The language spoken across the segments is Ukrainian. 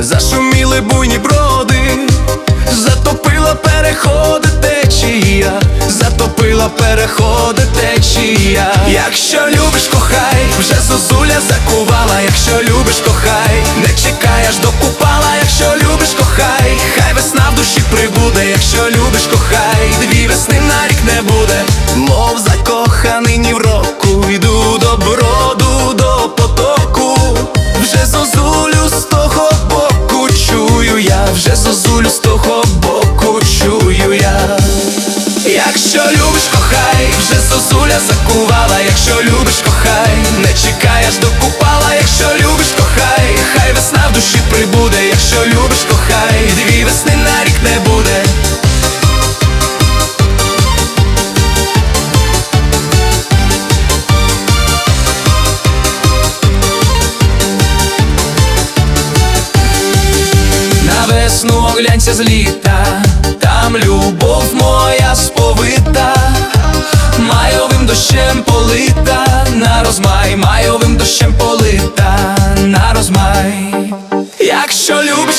зашуміли буйні броди, затопила переходи течія, затопила переходи течія. Якщо любиш, кохай, вже зозуля закувала, якщо любиш, кохай, не чекай аж до купала, якщо любиш, кохай, хай весна в душі прибуде, якщо любиш, кохай, кохай, закувала, якщо любиш, кохай, не чекай аж до купала, якщо любиш, кохай, хай весна в душі прибуде, якщо любиш, кохай, дві весни на рік не буде. На весну оглянься з літа, там любов моя сповита,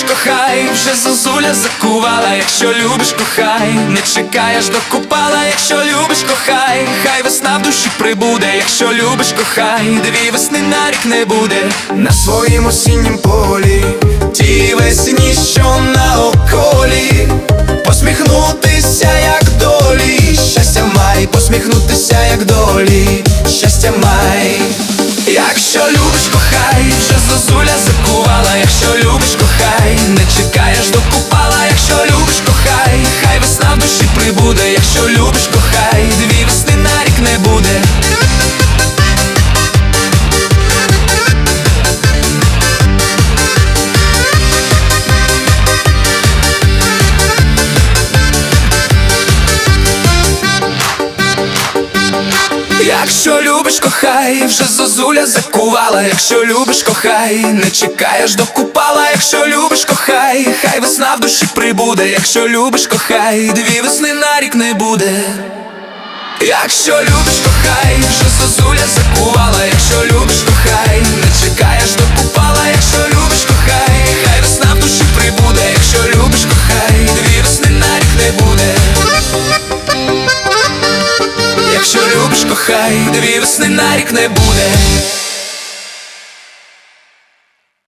кохай, вже зозуля закувала, якщо любиш, кохай, не чекай аж до купала, якщо любиш, кохай, хай весна в душі прибуде, якщо любиш, кохай, дві весни на рік не буде. На своїм осіннім полі, ті весні, що на околі, посміхнутися, як долі, щастя май, посміхнутися, як долі, щастя май. Якщо любиш, кохай, вже зозуля закувала, душі Якщо любиш, кохай, вже зозуля закувала, якщо любиш, кохай, не чекаєш до купала, якщо любиш, кохай, хай весна в душі прибуде, якщо любиш, кохай, дві весни на рік не буде. Якщо любиш, кохай, вже зозуля закувала, якщо любиш, кохай, дві весни на рік не буде.